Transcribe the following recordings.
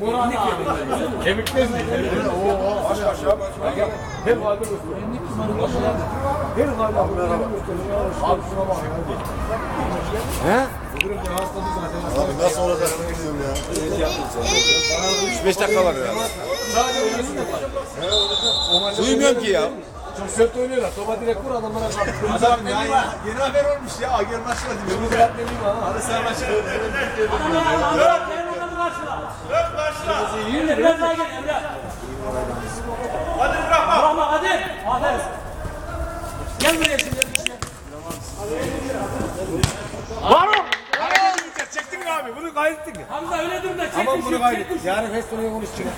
Moralini kırdın. Kemikler mi? Aşağı aşağı. Gel. Her vardı göster. Her vardı. Abi şuna bak. He? Abi nasıl olacak bilmiyorum ya. 3-5 dakika var ya. Duymuyorum ki ya. Çok kötü oynuyorlar. Topa direkt vur adamlara bak. Adam ya, ya yeni haber olmuş ya. Ager başladı. Bunu bırak ne diyeyim ha. Hadi sen başla. Yürü biraz daha gel Emre. Hadi bırakma. Bırakma hadi. Aferin. Gel buraya şimdi. Varım. Çektin mi abi? Bunu kaydettin mi? Hamza öyle dur da çek. Tamam bunu kaydettik. Yarın Festo'ya konuşacağız.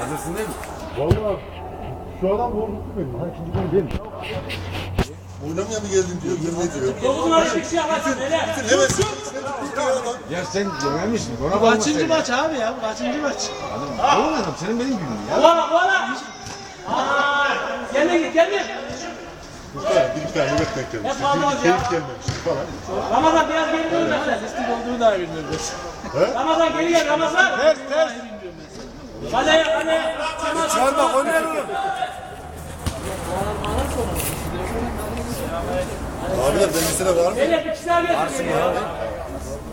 Hazırsın değil mi? Vallahi şu adam vurdu beni. Ha ikinci gol benim. Oynamaya mı geldin diyor, yemin ediyor. Dokuzun arası bir şey. Öyle. Evet, içine tuttu ya adam. Sen yememişsin. Ona bakma Kaçıncı maç abi ya? Bu kaçıncı maç? Oğlum adam senin benim gibiyim ya. Kovala kovala. Gel git git. Bir tane, bir tane üretmek gelmiş. Bir keyif gelmemiş falan. Ramazan biraz geri dön mesela. Eski olduğunu da bilmiyoruz. Ramazan geri gel Ramazan. Ters ters. Kaleye kaleye. Çarpma oynayan oğlum. Abiler ben mesele var mı? Beyler bir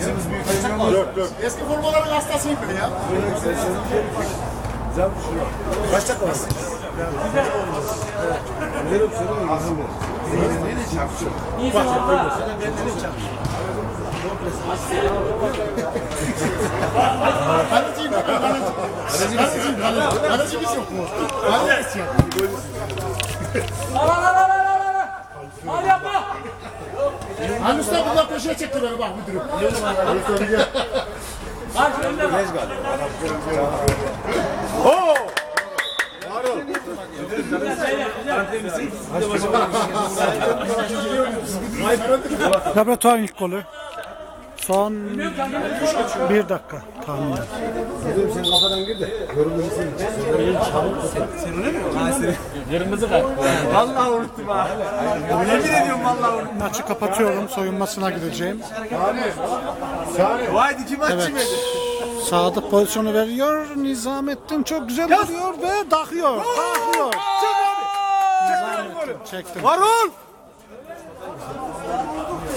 hastasıyım. Yok yok. Eski formaların hastasıyım ben ya. Kaç dakika var? Kaleciyim ben kaleci. Kaleciyim kaleci. Kalecimiz yok mu? Kaleci yok. Al al al al al Hani usta bunlar köşeye çekti beni bak müdürüm. Karşı önüne bak. Laboratuvar ilk golü. Son bir dakika tahminen. Dedim sen kafadan gir de. Yorumlusun. Vallahi unuttum ha. Yemin ediyorum vallahi unuttum. Maçı kapatıyorum. Soyunmasına gideceğim. Vay iki maç Evet. Sadık pozisyonu veriyor. Nizamettin çok güzel vuruyor ve takıyor. Takıyor. Nizamettin çekti. Var ol.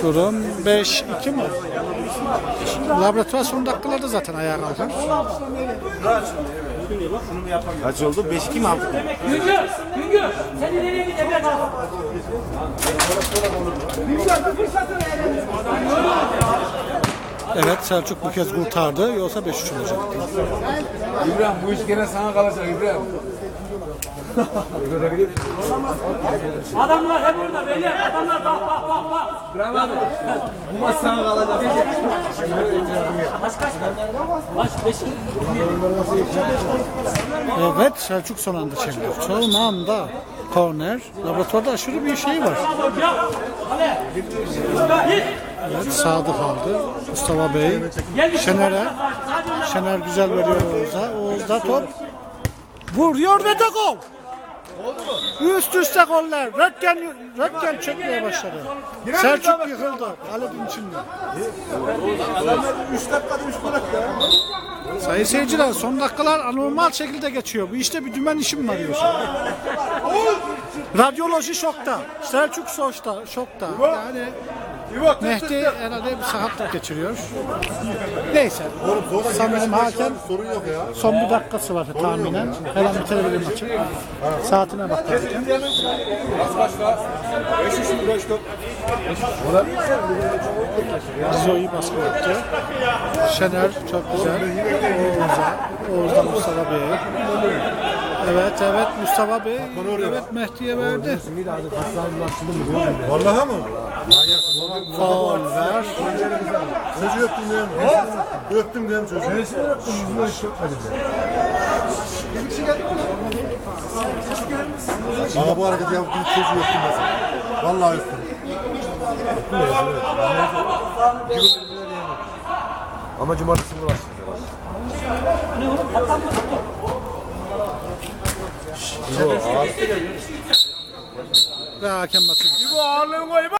Durum 5-2 mi? Laboratuvar son dakikalarda zaten ayağa kalkar. Kaç oldu? 5-2 mi aldın? Güngör. Güngör. Sen ileriye git Emre kalk. Evet Selçuk bu kez kurtardı. Yoksa 5-3 olacaktı. İbrahim bu iş gene sana kalacak İbrahim. Adamlar hep orada beyler. Adamlar bak bak. Bravo. Bu maç kalacak. Kaç kaç. Kaç beş. Evet Selçuk son anda çevirdi. Son anda korner. Laboratuvarda aşırı bir şey var. Evet Sadık aldı. Mustafa Bey. Şener'e. Şener güzel veriyor Oğuz'a. Oğuz'da top. Vuruyor ve de gol. Üst üste goller. Röntgen, röntgen çekmeye başladı. Selçuk yıkıldı. Kalenin içinde. Adamlar 3 dakikada 3 gol attı ya. Sayın seyirciler son dakikalar anormal şekilde geçiyor. Bu işte bir dümen işim var diyorsun. Radyoloji şokta. Selçuk şokta. şokta. Yani Mehdi herhalde bir sakatlık geçiriyor. Neyse. Sanırım hakem Sorun yok ya. son bir dakikası var tahminen. Her an bitirebilir maçı. Saatine bak hakem. Zoe baskı yaptı. Şener çok güzel. Oğuz'a. Oğuz'dan Mustafa Bey'e. Evet evet Mustafa Bey. Evet Mehdi'ye verdi. Vallahi mı? Faul ver. Çocuğu öptüm diyeyim. Öptüm diyeyim çocuğu. Neresini öptüm? Yüzüne hiç öpmedim Bana bu hareketi yapıp gidip çocuğu öptüm mesela. Vallahi öptüm. Ama cumartesi bulaştı. Ve hakem maçı. Bu ağırlığın koyma.